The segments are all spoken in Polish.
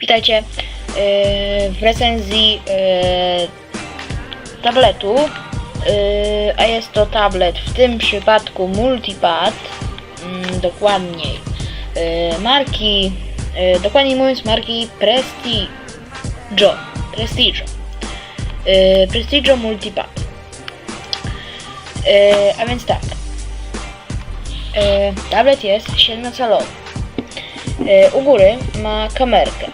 Witajcie yy, w recenzji yy, tabletu, yy, a jest to tablet w tym przypadku Multipad, mm, dokładniej marki, dokładniej mówiąc marki Prestigio, Prestigio, Prestigio Multipad. A więc tak, tablet jest 7-calowy. Yy, u góry ma kamerkę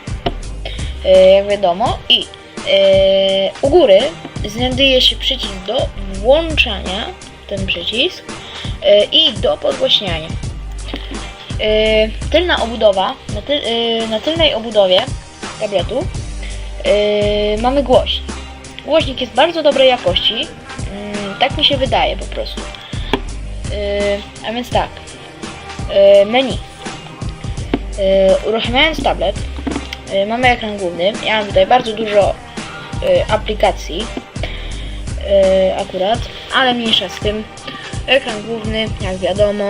e, jak wiadomo i e, u góry znajduje się przycisk do włączania, ten przycisk e, i do podgłaśniania. E, tylna obudowa, na, ty, e, na tylnej obudowie tabletu e, mamy głośnik. Głośnik jest bardzo dobrej jakości, mm, tak mi się wydaje po prostu. E, a więc tak, e, menu. E, uruchamiając tablet, Mamy ekran główny. Ja mam tutaj bardzo dużo aplikacji akurat, ale mniejsza z tym. Ekran główny, jak wiadomo,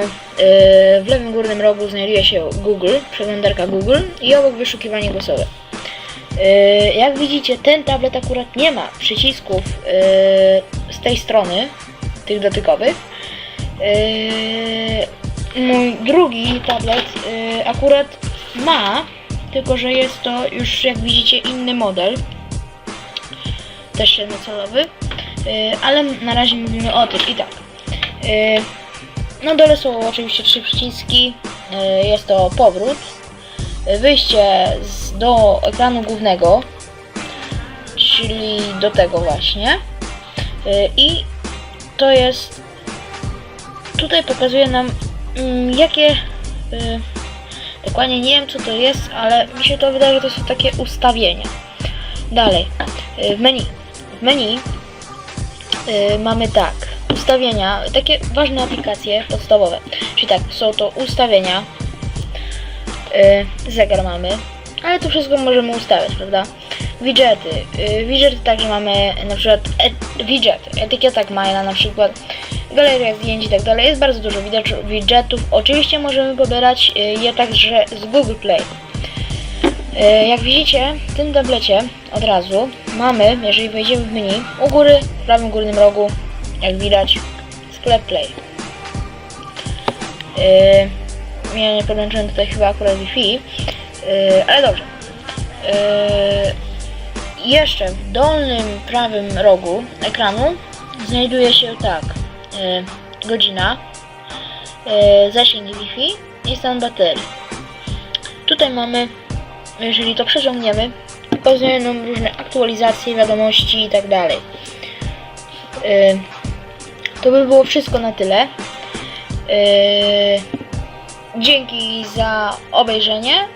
w lewym górnym rogu znajduje się Google, przeglądarka Google i obok wyszukiwanie głosowe. Jak widzicie, ten tablet akurat nie ma przycisków z tej strony, tych dotykowych. Y, Mój drugi tablet y, akurat ma, tylko że jest to już jak widzicie inny model. Też 7-calowy, y, ale na razie mówimy o tym i tak. Na dole są oczywiście trzy przyciski. Jest to powrót, wyjście z, do ekranu głównego, czyli do tego właśnie. I to jest. Tutaj pokazuje nam, mm, jakie. y, Dokładnie nie wiem co to jest, ale mi się to wydaje, że to są takie ustawienia. Dalej, y, w menu. W menu y, mamy tak, ustawienia, takie ważne aplikacje podstawowe. Czyli tak, są to ustawienia, zegar mamy, ale to wszystko możemy ustawiać, prawda? Widgety. Widgety także mamy na przykład et, widget, etykieta Gmaila na przykład, galeria zdjęć i tak dalej. Jest bardzo dużo widget- widgetów. Oczywiście możemy pobierać y, je także z Google Play. Y, Jak widzicie, w tym tablecie od razu mamy, jeżeli wejdziemy w menu, u góry, w prawym górnym rogu, jak widać, sklep Play. Yy, ja nie podłączyłem tutaj chyba akurat Wi-Fi, ale dobrze. Jeszcze w dolnym prawym rogu ekranu znajduje się tak, godzina, yy, zasięg Wi-Fi i stan baterii. Tutaj mamy, jeżeli to przeciągniemy, pokazuje nam różne aktualizacje, wiadomości i tak dalej. Yy, To by było wszystko na tyle. Dzięki za obejrzenie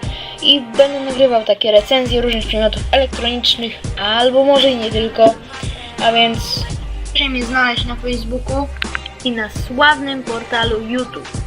i będę nagrywał takie recenzje różnych przedmiotów elektronicznych, albo może i nie tylko. A więc proszę mnie znaleźć na Facebooku i na sławnym portalu YouTube.